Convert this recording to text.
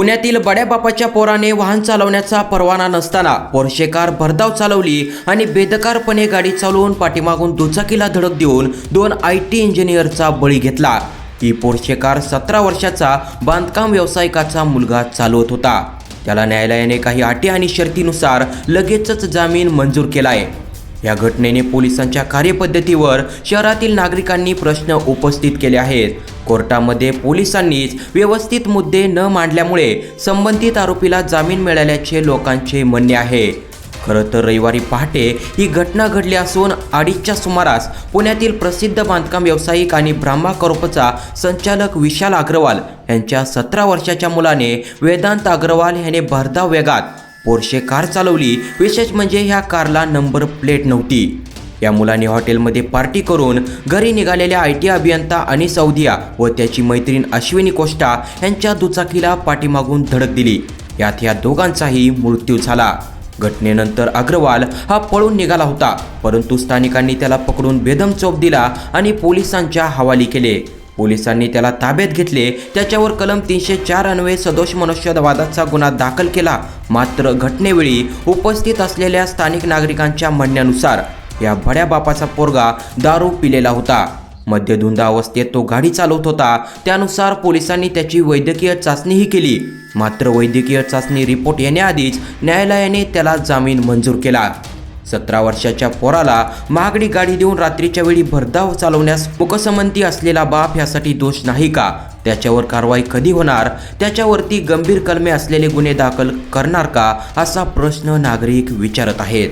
पुण्यातील बड्या बापाच्या पोराने वाहन चालवण्याचा परवाना नसताना पोरशे कार भरधाव चालवली आणि बेदकारपणे गाडी चालवून पाठीमागून दुचाकीला धडक देऊन दोन आय टी इंजिनियरचा बळी घेतला. ही पोरशे कार सतरा वर्षाचा बांधकाम व्यावसायिकाचा मुलगा चालवत होता. त्याला न्यायालयाने काही अटी आणि शर्तीनुसार लगेचच जामीन मंजूर केला आहे या घटनेने पोलिसांच्या कार्यपद्धतीवर शहरातील नागरिकांनी प्रश्न उपस्थित केले आहेत. कोर्टामध्ये पोलिसांनीच व्यवस्थित मुद्दे न मांडल्यामुळे संबंधित आरोपीला जामीन मिळाल्याचे लोकांचे म्हणणे आहे. खरं तर रविवारी पहाटे ही घटना घडली असून अडीचच्या सुमारास पुण्यातील प्रसिद्ध बांधकाम व्यावसायिक आणि ब्राह्मा करोपचा संचालक विशाल अग्रवाल यांच्या सतरा वर्षाच्या मुलाने वेदांत अग्रवाल याने भरधाव वेगात पोर्शे कार चालवली. विशेष म्हणजे ह्या कारला नंबर प्लेट नव्हती. या मुलाने हॉटेलमध्ये पार्टी करून घरी निघालेल्या आय टी अभियंता आणि सौदिया व त्याची मैत्रीण अश्विनी कोष्टा यांच्या दुचाकीला पाठीमागून धडक दिली. यात या दोघांचाही मृत्यू झाला. घटनेनंतर अग्रवाल हा पळून निघाला होता परंतु स्थानिकांनी त्याला पकडून बेदम चोप दिला आणि पोलिसांच्या हवाली केले. पोलिसांनी त्याला ताब्यात घेतले. त्याच्यावर कलम तीनशे चार अन्वये सदोष मनुष्यवादाचा गुन्हा दाखल केला. मात्र घटनेवेळी उपस्थित असलेल्या स्थानिक नागरिकांच्या म्हणण्यानुसार या भड्या बापाचा पोरगा दारू पिलेला होता. मध्यधुंद अवस्थेत तो गाडी चालवत होता. त्यानुसार पोलिसांनी त्याची वैद्यकीय चाचणीही केली. मात्र वैद्यकीय चाचणी रिपोर्ट येण्याआधीच न्यायालयाने त्याला जामीन मंजूर केला. सतरा वर्षाच्या पोराला महागडी गाडी देऊन रात्रीच्या वेळी भरधाव चालवण्यास मुकसमंती असलेला बाप यासाठी दोष नाही का? त्याच्यावर कारवाई कधी होणार? त्याच्यावरती गंभीर कलमे असलेले गुन्हे दाखल करणार का? असा प्रश्न नागरिक विचारत आहेत.